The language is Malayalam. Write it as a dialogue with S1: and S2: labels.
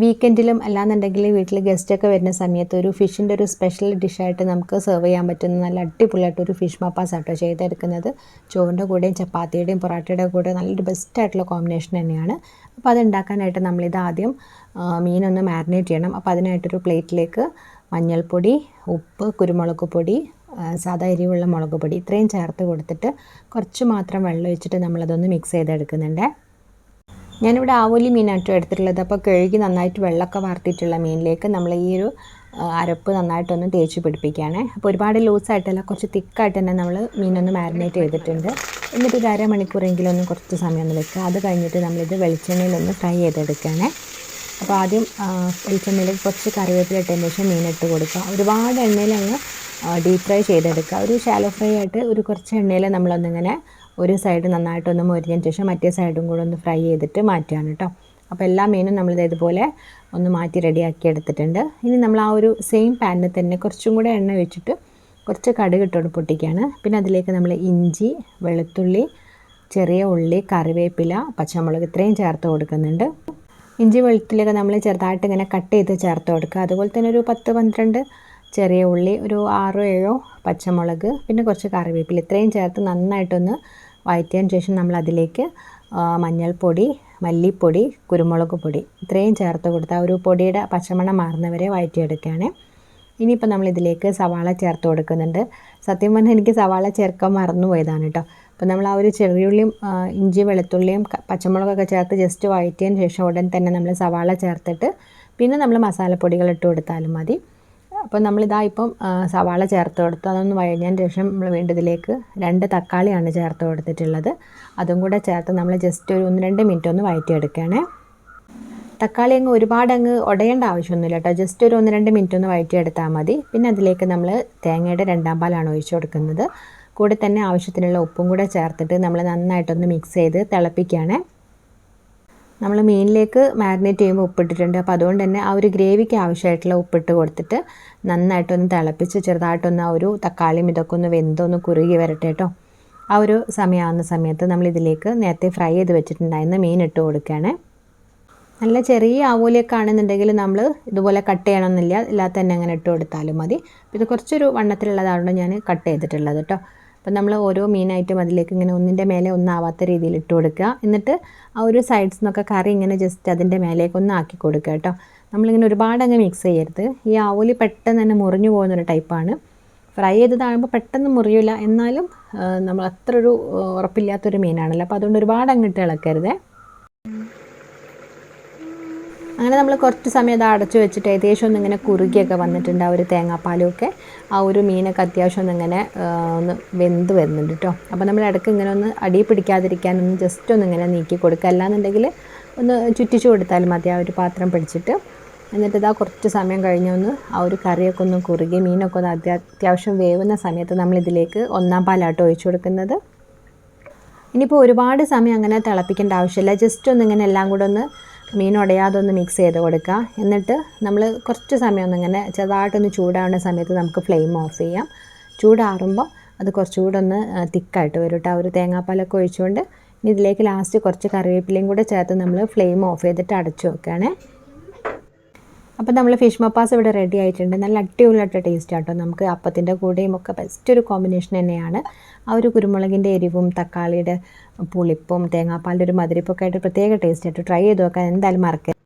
S1: വീക്കെൻഡിലും അല്ലാന്നുണ്ടെങ്കിൽ വീട്ടിൽ ഗസ്റ്റൊക്കെ വരുന്ന സമയത്ത് ഒരു ഫിഷിന്റെ ഒരു സ്പെഷ്യൽ ഡിഷായിട്ട് നമുക്ക് സെർവ് ചെയ്യാൻ പറ്റുന്ന നല്ല അടിപൊളിയായിട്ട് ഒരു ഫിഷ് മപ്പാസ് ആട്ടോ ചെയ്തെടുക്കുന്നത്. ചോറിന്റെ കൂടെയും ചപ്പാത്തിയുടെയും പൊറാട്ടയുടെ കൂടെ നല്ലൊരു ബെസ്റ്റായിട്ടുള്ള കോമ്പിനേഷൻ തന്നെയാണ്. അപ്പോൾ അത് ഉണ്ടാക്കാനായിട്ട് നമ്മളിത് ആദ്യം മീനൊന്ന് മാരിനേറ്റ് ചെയ്യണം. അപ്പോൾ അതിനായിട്ടൊരു പ്ലേറ്റിലേക്ക് മഞ്ഞൾപ്പൊടി ഉപ്പ് കുരുമുളക് പൊടി സാധാ എരിവുള്ള മുളക് പൊടി ഇത്രയും ചേർത്ത് കൊടുത്തിട്ട് കുറച്ച് മാത്രം വെള്ളം ഒഴിച്ചിട്ട് നമ്മളതൊന്ന് മിക്സ് ചെയ്തെടുക്കുന്നുണ്ട്. ഞാനിവിടെ ആവോലി മീനാട്ടോ എടുത്തിട്ടുള്ളത്. അപ്പോൾ കഴുകി നന്നായിട്ട് വെള്ളമൊക്കെ വാർത്തിയിട്ടുള്ള മീനിലേക്ക് നമ്മൾ ഈ ഒരു അരപ്പ് നന്നായിട്ടൊന്ന് തേച്ച് പിടിപ്പിക്കുകയാണ്. അപ്പോൾ ഒരുപാട് ലൂസായിട്ടല്ല കുറച്ച് തിക്കായിട്ട് തന്നെ നമ്മൾ മീനൊന്ന് മാരിനേറ്റ് ചെയ്തിട്ടുണ്ട്. എന്നിട്ട് ഒരു അരമണിക്കൂറെങ്കിലും ഒന്ന് കുറച്ച് സമയം ഒന്ന് വെക്കുക. അത് കഴിഞ്ഞിട്ട് നമ്മളിത് വെളിച്ചെണ്ണയിലൊന്ന് ഫ്രൈ ചെയ്തെടുക്കുകയാണ്. അപ്പോൾ ആദ്യം വെളിച്ചെണ്ണയിൽ കുറച്ച് കറിവേപ്പില ഇട്ടതിന് ശേഷം മീനിട്ട് കൊടുക്കുക. ഒരുപാട് എണ്ണയിൽ അങ്ങ് ഡീപ് ഫ്രൈ ചെയ്തെടുക്കുക. ഒരു ഷാലോ ഫ്രൈ ആയിട്ട് ഒരു കുറച്ച് എണ്ണയിൽ നമ്മളൊന്നിങ്ങനെ ഒരു സൈഡ് നന്നായിട്ടൊന്ന് മൊരിഞ്ഞതിന് ശേഷം മറ്റേ സൈഡും കൂടെ ഒന്ന് ഫ്രൈ ചെയ്തിട്ട് മാറ്റുകയാണ് കേട്ടോ. അപ്പോൾ എല്ലാ മീനും നമ്മൾ ഇതേപോലെ ഒന്ന് മാറ്റി റെഡിയാക്കി എടുത്തിട്ടുണ്ട്. ഇനി നമ്മൾ ആ ഒരു സെയിം പാനിൽ തന്നെ കുറച്ചും കൂടെ എണ്ണ വെച്ചിട്ട് കുറച്ച് കടുക് ഇട്ടോട് പൊട്ടിക്കുകയാണ്. പിന്നെ അതിലേക്ക് നമ്മൾ ഇഞ്ചി വെളുത്തുള്ളി ചെറിയ ഉള്ളി കറിവേപ്പില പച്ചമുളക് ഇത്രയും ചേർത്ത് കൊടുക്കുന്നുണ്ട്. ഇഞ്ചി വെളുത്തുള്ളിയൊക്കെ നമ്മൾ ചെറുതായിട്ട് ഇങ്ങനെ കട്ട് ചെയ്ത് ചേർത്ത് കൊടുക്കുക. അതുപോലെ തന്നെ ഒരു പത്ത് പന്ത്രണ്ട് ചെറിയ ഉള്ളി ഒരു ആറോ ഏഴോ പച്ചമുളക് പിന്നെ കുറച്ച് കറിവേപ്പില. ഇത്രയും ചേർത്ത് നന്നായിട്ടൊന്ന് വഴറ്റിയതിന് ശേഷം നമ്മൾ അതിലേക്ക് മഞ്ഞൾപ്പൊടി മല്ലിപ്പൊടി കുരുമുളക് പൊടി ഇത്രയും ചേർത്ത് കൊടുത്ത് ആ ഒരു പൊടിയുടെ പച്ചമണം മാറുന്നവരെ വഴറ്റിയെടുക്കുകയാണ്. ഇനിയിപ്പോൾ നമ്മൾ ഇതിലേക്ക് സവാള ചേർത്ത് കൊടുക്കുന്നുണ്ട്. സത്യം പറഞ്ഞാൽ എനിക്ക് സവാള ചേർക്കാൻ മറന്നു പോയതാണ് കേട്ടോ. അപ്പോൾ നമ്മൾ ആ ഒരു ചെറിയുള്ളിയും ഇഞ്ചി വെളുത്തുള്ളിയും പച്ചമുളകൊക്കെ ചേർത്ത് ജസ്റ്റ് വഴറ്റിയതിന് ശേഷം ഉടൻ തന്നെ നമ്മൾ സവാള ചേർത്തിട്ട് പിന്നെ നമ്മൾ മസാലപ്പൊടികൾ ഇട്ട് കൊടുത്താലും മതി. അപ്പോൾ നമ്മളിതാ ഇപ്പം സവാള ചേർത്ത് കൊടുത്തു. അതൊന്ന് വഴഞ്ഞതിന് ശേഷം നമ്മൾ വീണ്ടും ഇതിലേക്ക് രണ്ട് തക്കാളിയാണ് ചേർത്ത് കൊടുത്തിട്ടുള്ളത്. അതും കൂടെ ചേർത്ത് നമ്മൾ ജസ്റ്റ് ഒരു ഒന്ന് രണ്ട് മിനിറ്റ് ഒന്ന് വഴറ്റിയെടുക്കുകയാണേ. തക്കാളി അങ്ങ് ഒരുപാട് അങ്ങ് ഉടയേണ്ട ആവശ്യമൊന്നുമില്ല കേട്ടോ. ജസ്റ്റ് ഒരു ഒന്ന് രണ്ട് മിനിറ്റ് ഒന്ന് വഴറ്റിയെടുത്താൽ മതി. പിന്നെ അതിലേക്ക് നമ്മൾ തേങ്ങയുടെ രണ്ടാം പാലാണ് ഒഴിച്ചു കൊടുക്കുന്നത്. കൂടെ തന്നെ ആവശ്യത്തിനുള്ള ഉപ്പും കൂടെ ചേർത്തിട്ട് നമ്മൾ നന്നായിട്ടൊന്ന് മിക്സ് ചെയ്ത് തിളപ്പിക്കുകയാണേ. നമ്മൾ മീനിലേക്ക് മാരിനേറ്റ് ചെയ്യുമ്പോൾ ഉപ്പിട്ടിട്ടുണ്ട്. അപ്പോൾ അതുകൊണ്ട് തന്നെ ആ ഒരു ഗ്രേവിക്ക് ആവശ്യമായിട്ടുള്ള ഉപ്പിട്ട് കൊടുത്തിട്ട് നന്നായിട്ടൊന്ന് തിളപ്പിച്ച് ചെറുതായിട്ടൊന്ന് ആ ഒരു തക്കാളിയും ഇതൊക്കെ ഒന്ന് വെന്തൊന്ന് കുറുകി വരട്ടെ കേട്ടോ. ആ ഒരു സമയമാകുന്ന സമയത്ത് നമ്മൾ ഇതിലേക്ക് നേരത്തെ ഫ്രൈ ചെയ്ത് വെച്ചിട്ടുണ്ടായിരുന്ന മീൻ ഇട്ട് കൊടുക്കുകയാണ്. നല്ല ചെറിയ ആവോലിയൊക്കെ ആണെന്നുണ്ടെങ്കിൽ നമ്മൾ ഇതുപോലെ കട്ട് ചെയ്യണമെന്നില്ല ഇല്ലാത്ത തന്നെ അങ്ങനെ ഇട്ട് കൊടുത്താലും മതി. ഇത് കുറച്ചൊരു വണ്ണത്തിലുള്ളതാണല്ലോ ഞാൻ കട്ട് ചെയ്തിട്ടുള്ളത് കേട്ടോ. അപ്പോൾ നമ്മൾ ഓരോ മീനായിട്ടും അതിലേക്ക് ഇങ്ങനെ ഒന്നിന്റെ മേലെ ഒന്നാവാത്ത രീതിയിൽ ഇട്ട് കൊടുക്കുക. എന്നിട്ട് ആ ഒരു സൈഡ്സ് നിന്നൊക്കെ കറി ഇങ്ങനെ ജസ്റ്റ് അതിന്റെ മേലേക്ക് ഒന്ന് ആക്കി കൊടുക്കുക കേട്ടോ. നമ്മളിങ്ങനെ ഒരുപാട് അങ്ങ് മിക്സ് ചെയ്യരുത്. ഈ ആവോലി പെട്ടെന്ന് തന്നെ മുറിഞ്ഞു പോകുന്നൊരു ടൈപ്പാണ് ഫ്രൈ ചെയ്തതാകുമ്പോൾ പെട്ടെന്ന് മുറിയില്ല എന്നാലും നമ്മൾ അത്ര ഒരു ഉറപ്പില്ലാത്തൊരു മീനാണല്ലോ. അപ്പോൾ അതുകൊണ്ട് ഒരുപാട് അങ്ങിട്ട് ഇളക്കരുതേ. അങ്ങനെ നമ്മൾ കുറച്ച് സമയം അത് അടച്ചു വെച്ചിട്ട് ഏകദേശം ഒന്ന് ഇങ്ങനെ കുറുകിയൊക്കെ വന്നിട്ടുണ്ട് ആ ഒരു തേങ്ങാപ്പാലുമൊക്കെ ആ ഒരു മീനൊക്കെ അത്യാവശ്യം ഒന്ന് ഇങ്ങനെ ആ, ഒന്ന് വെന്ത് വരുന്നുണ്ട് കേട്ടോ അപ്പോൾ നമ്മൾ ഇടയ്ക്ക് ഇങ്ങനെ ഒന്ന് അടി പിടിക്കാതിരിക്കാൻ ഒന്ന് ജസ്റ്റ് ഒന്ന് ഇങ്ങനെ നീക്കി കൊടുക്കുക. അല്ലാന്നുണ്ടെങ്കിൽ ഒന്ന് ചുറ്റിച്ചു കൊടുത്താൽ മതി ആ ഒരു പാത്രം പിടിച്ചിട്ട്. എന്നിട്ട് ഇതാ കുറച്ച് സമയം കഴിഞ്ഞൊന്ന് ആ ഒരു കറിയൊക്കെ ഒന്ന് കുറുകി മീനൊക്കെ ഒന്ന് അത്യാ അത്യാവശ്യം വേവുന്ന സമയത്ത് നമ്മൾ ഇതിലേക്ക് ഒന്നാം പാലാട്ടോ ഒഴിച്ചു കൊടുക്കുന്നത്. ഇനിയിപ്പോൾ ഒരുപാട് സമയം അങ്ങനെ തിളപ്പിക്കേണ്ട ആവശ്യമില്ല. ജസ്റ്റ് ഒന്ന് ഇങ്ങനെ എല്ലാം കൂടെ ഒന്ന് മീൻ ഉടയാതൊന്ന് മിക്സ് ചെയ്ത് കൊടുക്കുക. എന്നിട്ട് നമ്മൾ കുറച്ച് സമയം ഒന്ന് ഇങ്ങനെ ചെറുതായിട്ടൊന്ന് ചൂടാവുന്ന സമയത്ത് നമുക്ക് ഫ്ലെയിം ഓഫ് ചെയ്യാം. ചൂടാറുമ്പോൾ അത് കുറച്ചുകൂടെ ഒന്ന് തിക്കായിട്ട് വരും കേട്ടോ ഒരു തേങ്ങാപ്പാലൊക്കെ ഒഴിച്ചുകൊണ്ട് ഇതിലേക്ക് ലാസ്റ്റ് കുറച്ച് കറിവേപ്പിലയും കൂടെ ചേർത്ത് നമ്മൾ ഫ്ലെയിം ഓഫ് ചെയ്തിട്ട് അടച്ചു വെക്കുകയാണേ. അപ്പോൾ നമ്മൾ ഫിഷ് മപ്പാസ് ഇവിടെ റെഡി ആയിട്ടുണ്ട്. നല്ല അടിപൊളിയായിട്ട് ടേസ്റ്റ് ആട്ടോ. നമുക്ക് അപ്പത്തിന്റെ കൂടെയും ഒക്കെ ബെസ്റ്റ് ഒരു കോമ്പിനേഷൻ തന്നെയാണ്. ആ ഒരു കുരുമുളകിന്റെ എരിവും തക്കാളിയുടെ പുളിപ്പും തേങ്ങാപ്പാലിന്റെ ഒരു മധുരിപ്പൊക്കെ ആയിട്ട് പ്രത്യേക ടേസ്റ്റ് ആയിട്ട് ട്രൈ ചെയ്ത് നോക്കാൻ എന്തായാലും മറക്കരുത്.